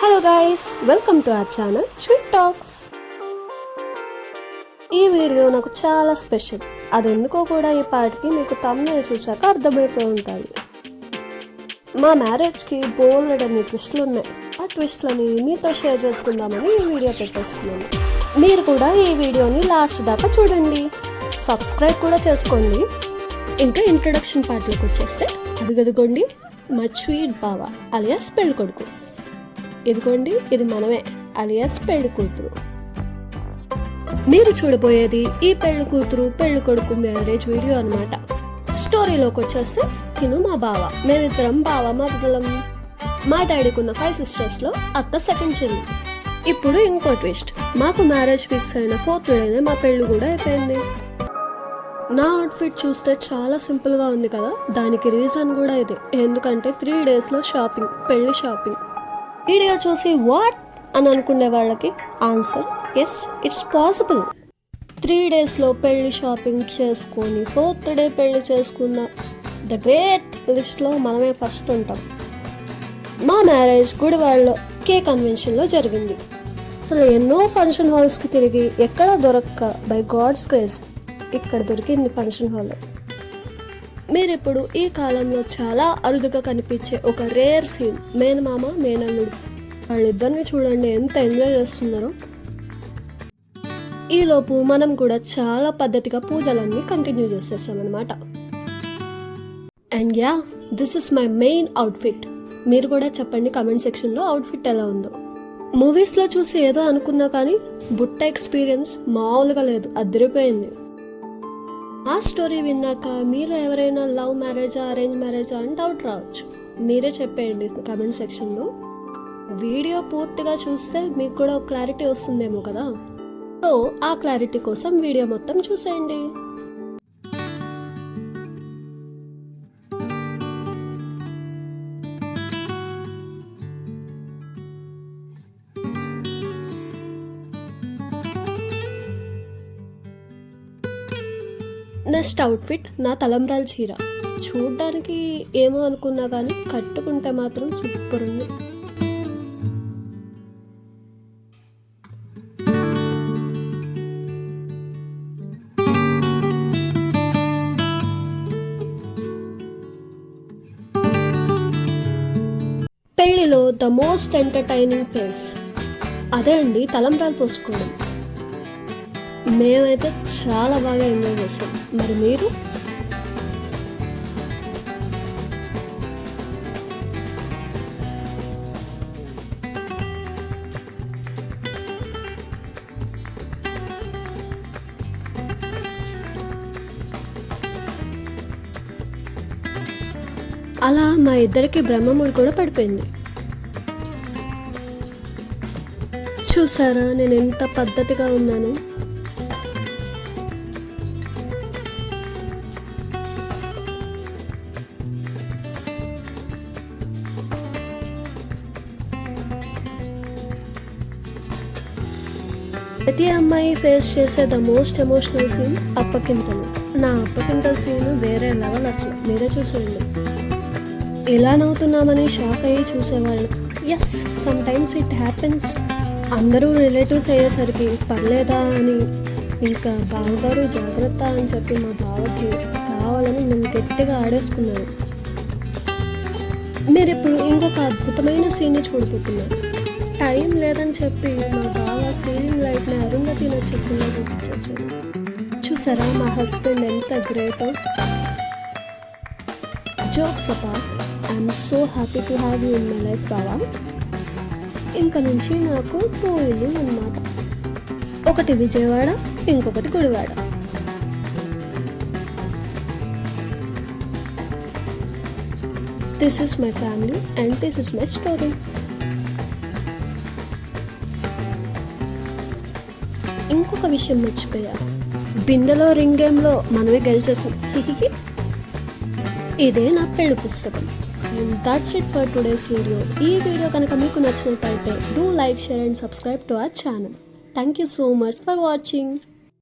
Hello guys welcome to our channel Sweet Talks ఈ video నాకు చాలా స్పెషల్ అది ఎందుకో కూడా ఈ పాటికి మీకు తమ్ముళ్ళు చూసాక అర్థమైపోయి ఉంటుంది. మా మ్యారేజ్కి బోల్డ్ అనే ట్విస్ట్లు ఉన్నాయి. ఆ ట్విస్ట్లని మీతో షేర్ చేసుకుందామని ఈ వీడియో పెట్టేస్తున్నాను. మీరు కూడా ఈ వీడియోని లాస్ట్ దాకా చూడండి. సబ్స్క్రైబ్ కూడా చేసుకోండి. ఇంకా ఇంట్రొడక్షన్ పార్ట్లోకి వచ్చేస్తే అదిగదిగోండి. మా స్వీట్ బావ అలియాస్ పెళ్ళి కొడుకు ఇదిగోండి ఇది మనమే అలియాస్ పెళ్ళి కూతురు. మీరు చూడబోయేది ఈ పెళ్ళి కూతురు పెళ్ళి కొడుకు మ్యారేజ్ వీడియో అన్నమాట. స్టోరీలోకి వచ్చేస్తే తిను మా బావ మేమిద్దరం బావ మరదలం మా డాడీకి ఉన్న ఫైవ్ సిస్టర్స్లో అత్త సెకండ్ చెల్లి. ఇప్పుడు ఇంకో ట్విస్ట్ మాకు మ్యారేజ్ ఫిక్స్ అయిన ఫోర్త్ డేనే మా పెళ్ళి కూడా అయిపోయింది. నా అవుట్ఫిట్ చూస్తే చాలా సింపుల్గా ఉంది కదా దానికి రీజన్ కూడా ఇదే. ఎందుకంటే త్రీ డేస్లో షాపింగ్ పెళ్ళి షాపింగ్ వీడియో చూసి వాట్ అని అనుకునే వాళ్ళకి answer yes it's possible three డేస్లో పెళ్ళి షాపింగ్ చేసుకొని ఫోర్త్ డే పెళ్ళి చేసుకున్న ద గ్రేట్ లిస్ట్లో మనమే ఫస్ట్ ఉంటాం. మా మ్యారేజ్ గుడివాడలో కే కన్వెన్షన్లో జరిగింది. అసలు ఎన్నో ఫంక్షన్ హాల్స్కి తిరిగి ఎక్కడ దొరక్క బై గాడ్స్ క్రేజ్ ఇక్కడ దొరికింది ఫంక్షన్ హాల్ మీరు ఇప్పుడు ఈ కాలంలో చాలా అరుదుగా కనిపించే ఒక రేర్ సీన్ మేనమామ మేనల్లుడు వాళ్ళిద్దరిని చూడండి ఎంత ఎంజాయ్ చేస్తున్నారో. ఈలోపు మనం కూడా చాలా పద్ధతిగా పూజలన్నీ continue చేసేసామన్నమాట. And yeah this is my main outfit. మీరు కూడా చెప్పండి కమెంట్ సెక్షన్లో అవుట్ఫిట్ ఎలా ఉందో. మూవీస్లో చూసి ఏదో అనుకున్నా కానీ బుట్ట ఎక్స్పీరియన్స్ మామూలుగా లేదు అదిరిపోయింది. లాస్ట్ స్టోరీ విన్నాక మీరు ఎవరైనా లవ్ మ్యారేజా అరేంజ్ మ్యారేజా అని డౌట్ రావచ్చు. మీరే చెప్పేయండి కమెంట్ సెక్షన్లో వీడియో పూర్తిగా చూస్తే మీకు కూడా క్లారిటీ వస్తుందేమో కదా? సో ఆ క్లారిటీ కోసం వీడియో మొత్తం చూసేయండి. నెక్స్ట్ అవుట్ఫిట్ నా తలంబ్రాల చీర. చూడ్డానికి ఏమో అనుకున్నా కానీ కట్టుకుంటే మాత్రం సూపర్ ఉంది. పెళ్ళిలో ద మోస్ట్ ఎంటర్టైనింగ్ ఫేస్ అదే అండి తలంబ్రాలు పోసుకోవడం మేమైతే చాలా బాగా ఎంజాయ్ చేసాం. మరి మీరు? అలా మా ఇద్దరికి బ్రహ్మముడి కూడా పడిపోయింది. చూసారా నేను ఎంత పద్ధతిగా ఉన్నాను? ప్రతి అమ్మాయి ఫేస్ చేసే ద మోస్ట్ ఎమోషనల్ సీన్ అప్పకింతలు. నా అప్పకింతల సీన్ వేరే లెవెల్ అసలు. మీరే చూసేయండి. ఎలా నవ్వుతున్నామని షాక్ అయ్యి చూసేవాళ్ళు. Yes sometimes it happens అందరూ రిలేటివ్స్ అయ్యేసరికి పర్లేదా అని. ఇంకా బావగారు జాగ్రత్త అని చెప్పి మా బావకి కావాలని నేను గట్టిగా ఆడేసుకున్నాను మీరు ఇప్పుడు ఇంకొక అద్భుతమైన సీన్ని చూడబోతున్నారు. టైం లేదని చెప్పి మా బావ సీలింగ్ లైట్ని అరుంధతి నక్షత్రంలో చూపించేసాడు చూసారా మా హస్బెండ్ ఎంత great jokes అపా I'm so happy to have you in my life బావా. ఇంకా నుంచి నాకు టూ ఇల్లు అన్నమాట. ఒకటి విజయవాడ ఇంకొకటి Gudivada. This is my family and this is my story ఇంకొక విషయం మర్చిపోయా. బిందెలో రింగ్ గేమ్లో మనమే గెలిచేసాం హిహికి ఇదే నా పెళ్ళి పుస్తకం. And that's it for today's video ఈ వీడియో కనుక మీకు నచ్చినట్లయితే do like share and subscribe to our channel thank you so much for watching